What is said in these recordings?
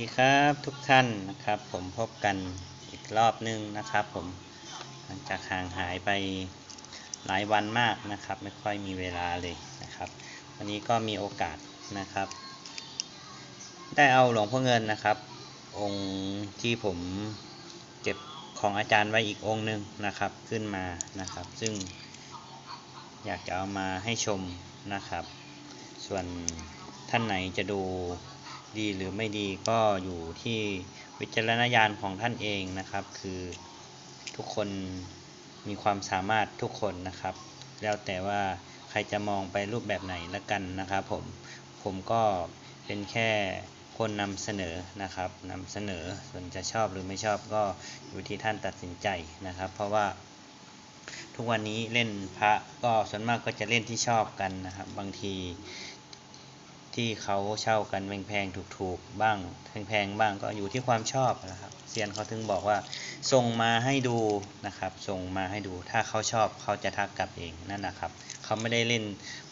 ดีครับทุกท่านนะครับ ผมพบกันอีกรอบนึงนะครับ ผมหลังจากห่างหายไปหลายวันมากนะครับ ไม่ค่อยมีเวลาเลยนะครับ วันนี้ก็มีโอกาสนะครับ ได้เอาหลวงพ่อเงินนะครับ องค์ที่ผมเก็บของอาจารย์ไว้อีกองค์หนึ่งนะครับขึ้นมานะครับ ซึ่งอยากจะเอามาให้ชมนะครับ ส่วนท่านไหนจะดู ดีหรือไม่ดีก็อยู่ที่วิจารณญาณของท่านเองนะครับ คือทุกคนมีความสามารถทุกคนนะครับ แล้วแต่ว่าใครจะมองไปรูปแบบไหนละกันนะครับ ผมผมก็เป็นแค่คนนำเสนอนะครับนำเสนอส่วนจะชอบหรือไม่ชอบก็อยู่ที่ท่านตัดสินใจนะครับ เพราะว่าทุกวันนี้เล่นพระก็ส่วนมากก็จะเล่นที่ชอบกันนะครับ บางที ที่เขาเช่ากันแพงๆถูกๆบ้างแพงๆบ้างก็อยู่ที่ความชอบนะครับเซียนเขาถึงบอกว่า ส่งมาให้ดูนะครับ ส่งมาให้ดูถ้าเขาชอบเขาจะทักกลับเองนั่นนะครับเขาไม่ได้เล่น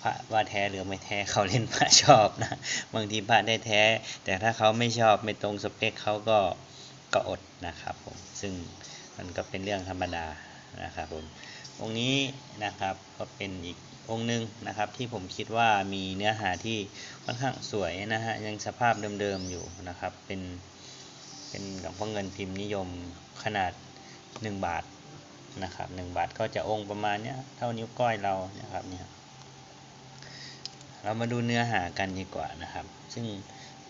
พระว่าแท้หรือไม่แท้เขาเล่นพระชอบนะบางทีพระได้แท้ แต่ถ้าเขาไม่ชอบไม่ตรงสเปคเขาก็ก็อดนะครับผมซึ่งมันก็เป็นเรื่องธรรมดานะครับผมองค์นี้นะครับก็เป็นอีก องค์หนึ่งนะครับ ที่ผมคิดว่ามีเนื้อหาที่ค่อนข้างสวยนะฮะยังสภาพเดิมๆอยู่นะครับ เป็นเป็นหลวงพ่อเงินพิมพ์นิยมขนาด 1 บาทนะครับ1บาทก็จะองค์ประมาณเนี้ยเท่านิ้วก้อยเรานะครับเนี่ยเรามาดูเนื้อหากันดีกว่านะครับ ซึ่ง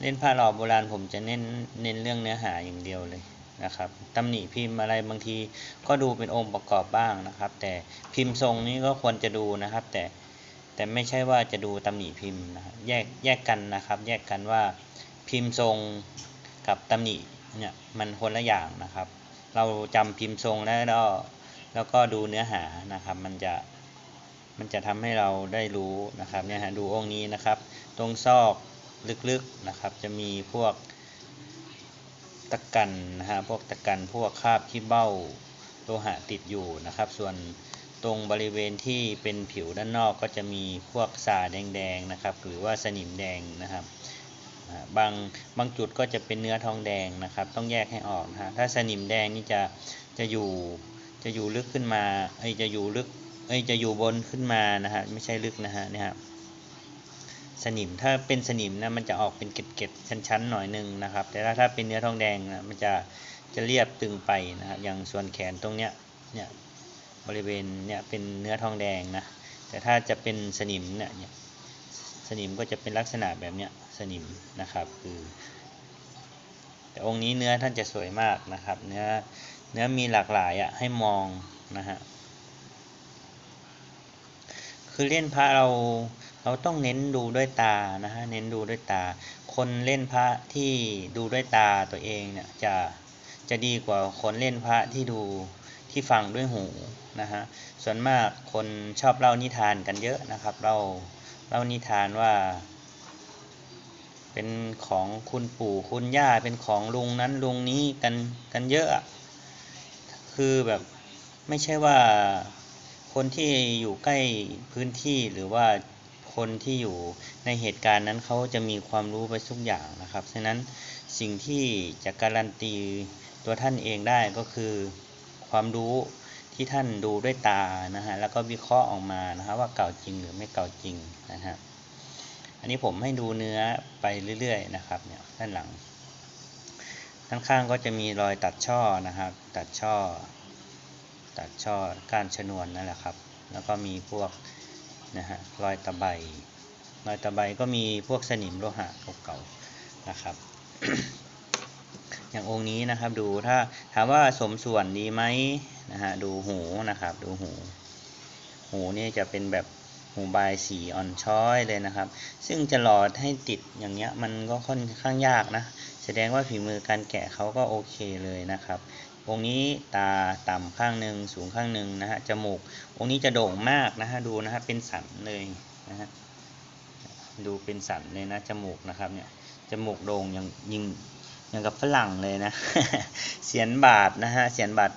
เล่นผ้าหล่อโบราณผมจะเน้นเน้นเรื่องเนื้อหาอย่างเดียวเลย นะครับตำหนิพิมพ์อะไรบางทีก็ดูเป็นองค์ประกอบบ้างนะครับ แต่พิมพ์ทรงนี้ก็ควรจะดูนะครับ แต่แต่ไม่ใช่ว่าจะดูตำหนิพิมพ์นะแยกแยกกันนะครับ แยกกันว่าพิมพ์ทรงกับตำหนิเนี่ยมันคนละอย่างนะครับ เราจำพิมพ์ทรงแล้วก็แล้วก็ดูเนื้อหานะครับ มันจะมันจะทำให้เราได้รู้นะครับเนี่ยฮะดูองค์นี้นะครับ ตรงซอกลึกๆนะครับ จะมีพวก ตะกันนะฮะพวกตะกันพวกคราบที่เบ้าโลหะติดอยู่นะครับ ส่วนตรงบริเวณที่เป็นผิวด้านนอกก็จะมีพวกสาแดงๆนะครับ หรือว่าสนิมแดงนะครับบางบางจุดก็จะเป็นเนื้อทองแดงนะครับ ต้องแยกให้ออกนะฮะถ้าสนิมแดงนี่จะจะอยู่จะอยู่ลึกขึ้นมาเอ้ยจะอยู่ลึกเอ้ยจะอยู่บนขึ้นมานะฮะไม่ใช่ลึกนะฮะเนี่ยครับ สนิม ถ้าเป็นสนิมนะมันจะออกเป็นเกล็ดๆชั้นๆหน่อยหนึงนะครับ แต่ถ้าถ้าเป็นเนื้อทองแดงนะมันจะจะเรียบตึงไปนะครับ อย่างส่วนแขนตรงเนี้ยเนี่ยบริเวณเนี่ยเป็นเนื้อทองแดงนะ แต่ถ้าจะเป็นสนิมเนี่ยเนี่ยสนิมก็จะเป็นลักษณะแบบเนี้ยสนิมนะครับคือแต่องค์นี้เนื้อท่านจะสวยมากนะครับ เนื้อเนื้อมีหลากหลายอะให้มองนะฮะคือเล่นพระเรา เราต้องเน้นดูด้วยตานะฮะเน้นดูด้วยตา คนเล่นพระที่ดูด้วยตาตัวเองเนี่ยจะจะดีกว่าคนเล่นพระที่ดูที่ฟังด้วยหูนะฮะส่วนมากคนชอบเล่านิทานกันเยอะนะครับ เราเล่านิทานว่า เป็นของคุณปู่คุณย่าเป็นของลุงนั้นลุงนี้กันกันเยอะ คือแบบไม่ใช่ว่าคนที่อยู่ใกล้พื้นที่หรือว่า คนที่อยู่ในเหตุการณ์นั้นเขาจะมีความรู้ไปทุกอย่างนะครับฉะนั้นสิ่งที่จะการันตีตัวท่านเองได้ก็คือความรู้ที่ท่านดูด้วยตานะฮะแล้วก็วิเคราะห์ออกมานะฮะว่าเก่าจริงหรือไม่เก่าจริงนะฮะอันนี้ผมให้ดูเนื้อไปเรื่อยๆนะครับเนี่ยด้านหลัง ด้านข้างก็จะมีรอยตัดช่อนะครับ ตัดช่อ ตัดช่อก้านชนวนนั่นแหละครับ แล้วก็มีพวก นะฮะรอยตะไบรอยตะไบก็มีพวกสนิมโลหะเก่าๆนะครับ อย่างองค์นี้นะครับดูถ้าถามว่าสมส่วนดีไหมนะฮะดูหูนะครับดูหู หูนี่จะเป็นแบบหูบายสีอ่อนช้อยเลยนะครับ ซึ่งจะหลอดให้ติดอย่างเงี้ยมันก็ค่อนข้างยากนะ แสดงว่าฝีมือการแกะเขาก็โอเคเลยนะครับ องค์นี้ตาต่ำข้างหนึ่งสูงข้างหนึ่งนะฮะจมูก องค์นี้จะโด่งมากนะฮะดูนะฮะเป็นสันเลยนะฮะดูเป็นสันเลยนะจมูกนะครับเนี่ยจมูกโด่งอย่างยิงอย่างกับฝรั่งเลยนะเสียนบาทนะฮะเสียนบาท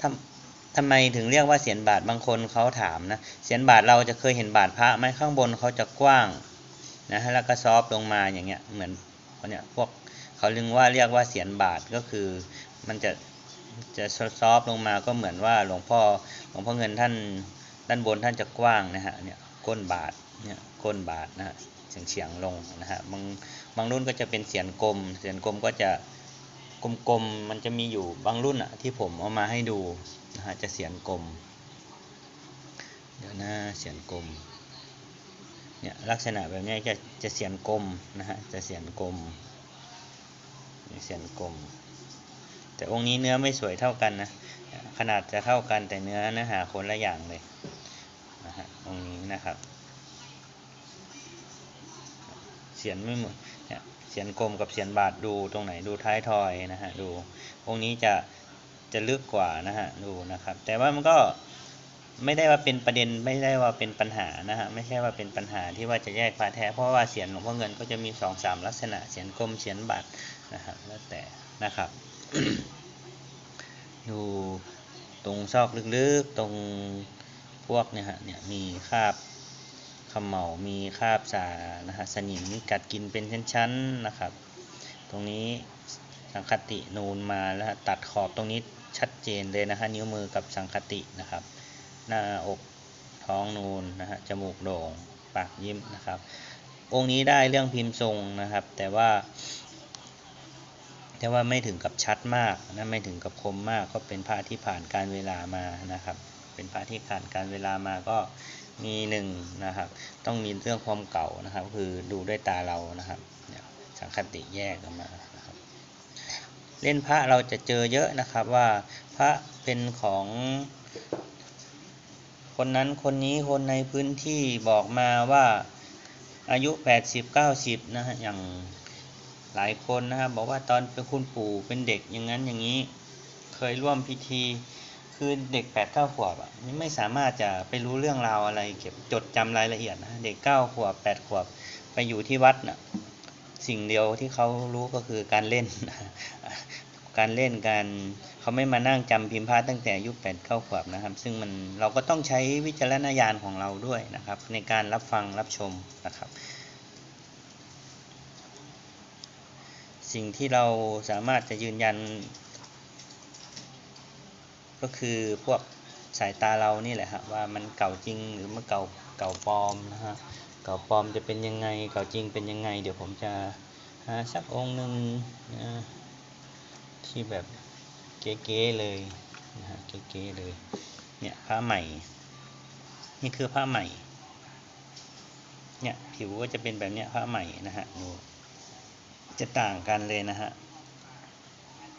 ทำทำไมถึงเรียกว่าเสียนบาทบางคนเขาถามนะเสียนบาทเราจะเคยเห็นบาทพระไหมข้างบนเขาจะกว้างนะฮะแล้วก็ซอฟลงมาอย่างเงี้ยเหมือนเนี่ยพวกเขาเรียกว่าเรียกว่าเสียนบาทก็คือมันจะ จะซอฟต์ลงมาก็เหมือนว่าหลวงพ่อหลวงพ่อเงินท่านด้านบนท่านจะกว้างนะฮะเนี่ยก้นบาทเนี่ยก้นบาทนะฮะเฉียงเฉียงๆลงนะฮะบางบางรุ่นก็จะเป็นเสียนกลม เสียนกลมก็จะกลมๆมันจะมีอยู่บางรุ่นอะที่ผมเอามาให้ดูนะฮะจะเสียนกลมเดี๋ยวน้าเสียนกลมเนี่ยลักษณะแบบนี้จะจะเสียนกลมนะฮะจะเสียนกลมเสียนกลม แต่องค์นี้เนื้อไม่สวยเท่ากันนะ ขนาดจะเท่ากันแต่เนื้อเนื้อหาคนละอย่างเลยนะฮะองค์นี้นะครับเสียนไม่เหมือนเสียนกลมกับเสียนบาทดูตรงไหนดูท้ายทอยนะฮะดูองค์นี้จะจะลึกกว่านะฮะดูนะครับ แต่ว่ามันก็ไม่ได้ว่าเป็นประเด็นไม่ได้ว่าเป็นปัญหานะฮะไม่ใช่ว่าเป็นปัญหาที่ว่าจะแยกพระแท้เพราะว่าเสียนหลวงพ่อเงินก็จะมีสองสามลักษณะเสียนกลมเสียนบาทนะครับแล้วแต่นะครับ ดูตรงซอกลึกๆ ตรงพวกเนี่ยฮะ เนี่ยมีคราบเขมเหลามีคราบสานะฮะสนิมกัดกินเป็นชั้นๆนะครับ ตรงนี้สังคตินูนมาแล้วตัดขอบตรงนี้ชัดเจนเลยนะฮะนิ้วมือกับสังคตินะครับ หน้าอกท้องนูนนะฮะจมูกโด่งปากยิ้มนะครับ องค์นี้ได้เรื่องพิมพ์ทรงนะครับ แต่ว่า แต่ว่าไม่ถึงกับชัดมากนะไม่ถึงกับคมมากก็เป็นพระที่ผ่านการเวลามานะครับ เป็นพระที่ผ่านการเวลามาก็มีหนึ่งนะครับ ต้องมีเรื่องความเก่านะครับ คือดูด้วยตาเรานะครับสังคติแยกออกมานะครับ เล่นพระเราจะเจอเยอะนะครับว่าพระเป็นของคนนั้นคนนี้คนในพื้นที่บอกมาว่าอายุ 80 90นะฮะอย่าง หลายคนนะครับบอกว่าตอนเป็นคุณปู่เป็นเด็กอย่างนั้นอย่างนี้ เคยร่วมพิธีคือเด็กแปดเก้าขวบอะไม่สามารถจะไปรู้เรื่องราวอะไร เก็บจดจำรายละเอียดนะเด็กเก้าขวบแปดขวบไปอยู่ที่วัดน่ะสิ่งเดียวที่เขารู้ก็คือการเล่น การเล่นการเขาไม่มานั่งจำพิมพ์พระตั้งแต่อายุแปดเข้าขวบนะครับ ซึ่งมันเราก็ต้องใช้วิจารณญาณของเราด้วยนะครับ ในการรับฟังรับชมนะครับ สิ่งที่เราสามารถจะยืนยัน ก็คือพวกสายตาเรานี่แหละครับว่ามันเก่าจริงหรือมันเก่าเก่าปลอมนะฮะเก่าปลอมจะเป็นยังไงเก่าจริงเป็นยังไง เดี๋ยวผมจะหาสักองค์หนึ่งนะที่แบบเก๋ๆเลยนะฮะเก๋ๆเลยเนี่ยผ้าใหม่ นี่คือผ้าใหม่เนี่ยผิวก็จะเป็นแบบเนี้ยผ้าใหม่นะฮะดู จะต่างกันเลยนะฮะ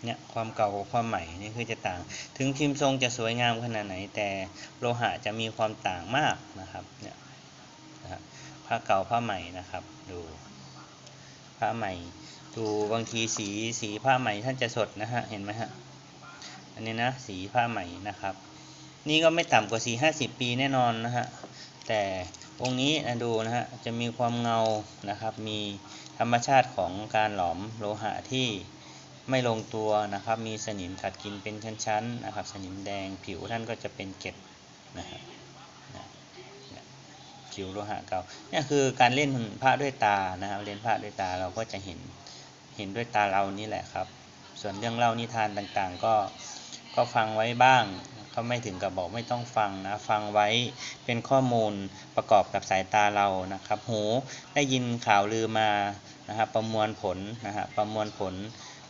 เนี่ยความเก่ากับความใหม่นี่คือจะต่าง ถึงพิมพ์ทรงจะสวยงามขนาดไหน แต่โลหะจะมีความต่างมากนะครับเนี่ยนะผ้าเก่าผ้าใหม่นะครับดูผ้าใหม่ดูบางทีสีสีผ้าใหม่ท่านจะสดนะฮะเห็นไหมฮะอันนี้นะสีผ้าใหม่นะครับ นี่ก็ไม่ต่ำกว่าสี่ห้าสิบปีแน่นอนนะฮะแต่ องค์นี้นะดูนะฮะจะมีความเงานะครับ มีธรรมชาติของการหลอมโลหะที่ไม่ลงตัวนะครับ มีสนิมกัดกินเป็นชั้นๆนะครับ สนิมแดงผิวท่านก็จะเป็นเกล็ดนะครับผิวโลหะเก่าเนี่ยคือการเล่นพระด้วยตานะครับเล่นพระด้วยตาเราก็จะเห็นเห็นด้วยตาเรานี่แหละครับ ส่วนเรื่องเล่านิทานต่างๆ ก็ก็ฟังไว้บ้าง เขาไม่ถึงกับบอกไม่ต้องฟังนะ ฟังไว้เป็นข้อมูลประกอบกับสายตาเรานะครับ หูได้ยินข่าวลือมานะครับประมวลผลนะฮะประมวลผล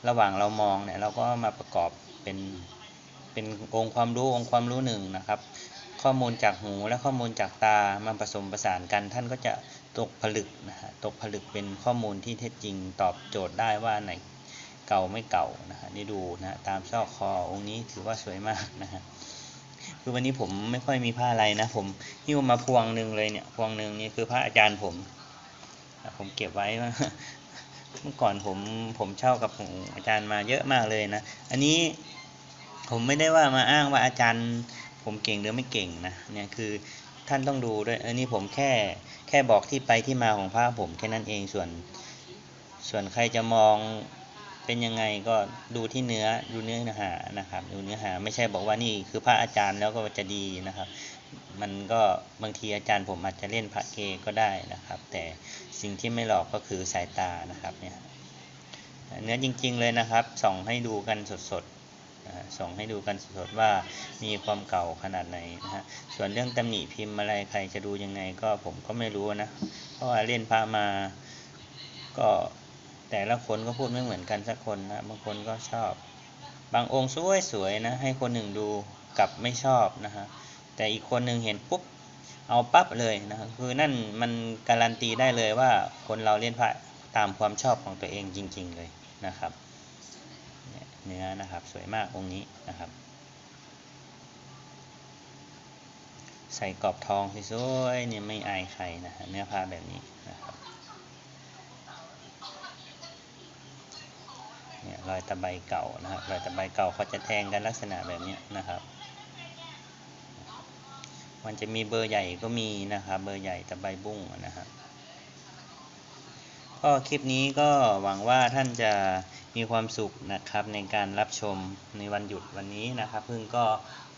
ระหว่างเรามองเนี่ยเราก็มาประกอบเป็นเป็นองค์ความรู้องค์ความรู้หนึ่งนะครับ ข้อมูลจากหูและข้อมูลจากตามาผสมประสานกัน ท่านก็จะตกผลึกนะฮะตกผลึกเป็นข้อมูลที่เท็จจริงตอบโจทย์ได้ว่าไหนเก่าไม่เก่านะฮะนี่ดูนะตามซอกคอองค์นี้ถือว่าสวยมากนะฮะ คือวันนี้ผมไม่ค่อยมีผ้าอะไรนะ ผมหิ้วมาพวงหนึ่งเลยเนี่ยพวงหนึ่งนี่คือพระอาจารย์ผม ผมเก็บไว้เมื่อก่อนผมผมเช่ากับอาจารย์มาเยอะมากเลยนะ อันนี้ผมไม่ได้ว่ามาอ้างว่าอาจารย์ผมเก่งหรือไม่เก่งนะเนี่ยคือท่านต้องดูด้วยอันนี้ผมแค่แค่บอกที่ไปที่มาของพระผมแค่นั้นเองส่วน ส่วนใครจะมอง เป็นยังไงก็ดูที่เนื้อดูเนื้อหานะครับ ดูเนื้อหาไม่ใช่บอกว่านี่คือพระอาจารย์แล้วก็จะดีนะครับ มันก็บางทีอาจารย์ผมอาจจะเล่นพระเกก็ได้นะครับ แต่สิ่งที่ไม่หลอกก็คือสายตานะครับเนี่ยเนื้อจริง ๆเลยนะครับส่องให้ดูกันสดๆส่องให้ดูกันสดๆว่ามีความเก่าขนาดไหนนะฮะส่วนเรื่องตำหนิพิมพ์อะไรใครจะดูยังไงก็ผมก็ไม่รู้นะเพราะว่าเล่นพระมาก็ แต่ละคนก็พูดไม่เหมือนกันสักคนนะบางคนก็ชอบ บางองค์สวยๆนะ ให้คนหนึ่งดูกลับไม่ชอบนะฮะแต่อีกคนหนึ่งเห็นปุ๊บเอาปั๊บเลยนะคือนั่นมันการันตีได้เลยว่าคนเราเล่นพระตามความชอบของตัวเองจริง ๆเลยนะครับเนี่ยเนื้อนะครับสวยมากองค์นี้นะครับ ใส่กรอบทองสวยๆเนี่ยไม่อายใครนะฮะเนื้อผ้าแบบนี้นะค รับเนี่ยรอยตะไบเก่านะครับ รอยตะไบเก่าเขาจะแทงกันลักษณะแบบนี้นะครับ มันจะมีเบอร์ใหญ่ก็มีนะครับ เบอร์ใหญ่ตะไบบุ้งนะครับก็คลิปนี้ก็หวังว่าท่านจะมีความสุขนะครับในการรับชมในวันหยุดวันนี้นะครับ เพิ่งก็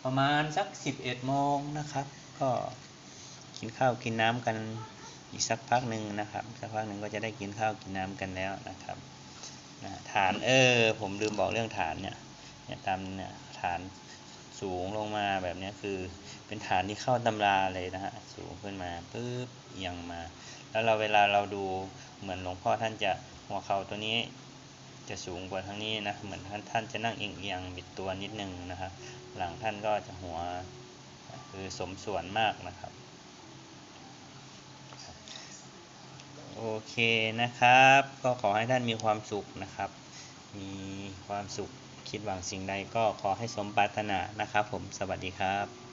ประมาณสัก 11โมงนะครับ ก็กินข้าวกินน้ำกันอีกสักพักหนึ่งนะครับ สักพักหนึ่งก็จะได้กินข้าวกินน้ำกันแล้วนะครับ ฐานเออ ผมลืมบอกเรื่องฐานเนี่ยเนี่ยตามเนี่ยฐานสูงลงมาแบบนี้คือเป็นฐานที่เข้าตำราเลยนะฮะสูงขึ้นมาปุ๊บเอียงมา แล้วเราเวลาเราดูเหมือนหลวงพ่อท่านจะหัวเข่าตัวนี้จะสูงกว่าทางนี้นะเหมือนท่านท่านจะนั่งเอียงเอียงบิดตัวนิดนึงนะครับหลังท่านก็จะหัวคือสมส่วนมากนะครับ โอเคนะครับ ก็ขอให้ท่านมีความสุขนะครับ มีความสุขคิดหวังสิ่งใดก็ขอให้สมปรารถนานะครับ ผมสวัสดีครับ